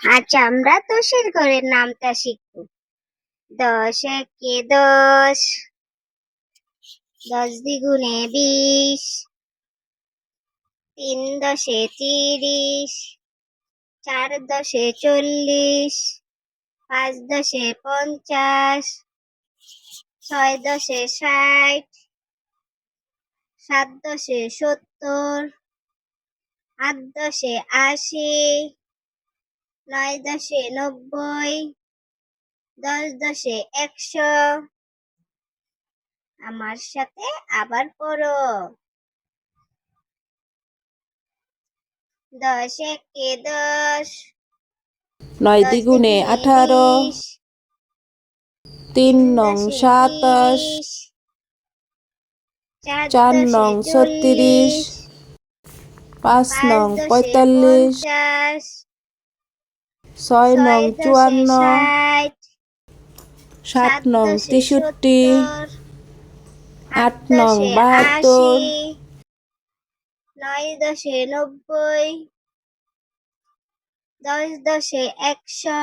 আচ্ছা আমরা দশের ঘরের নামটা শিখব। দশ একে দশ? দশ দ্বিগুণে বিশ। তিন দশে তিরিশ। চার দশে চল্লিশ। পাঁচ দশে পঞ্চাশ। ছয় দশে ষাট। সাত দশে সত্তর। আট দশে আশি। নয় দশে নব্বই দশ দশে একশো। আমার সাথে আবার পড়ো। দশ একে দশ নয় দ্বিগুণে আঠারো তিন নং সাতাশ চার নং ছত্রিশ পাঁচ নং পঁয়তাল্লিশ ছয় নং চুয়ান্ন, সাত নং তেষট্টি, আট নং বাহাত্তর, নয় দশে নব্বই, দশ দশে একশো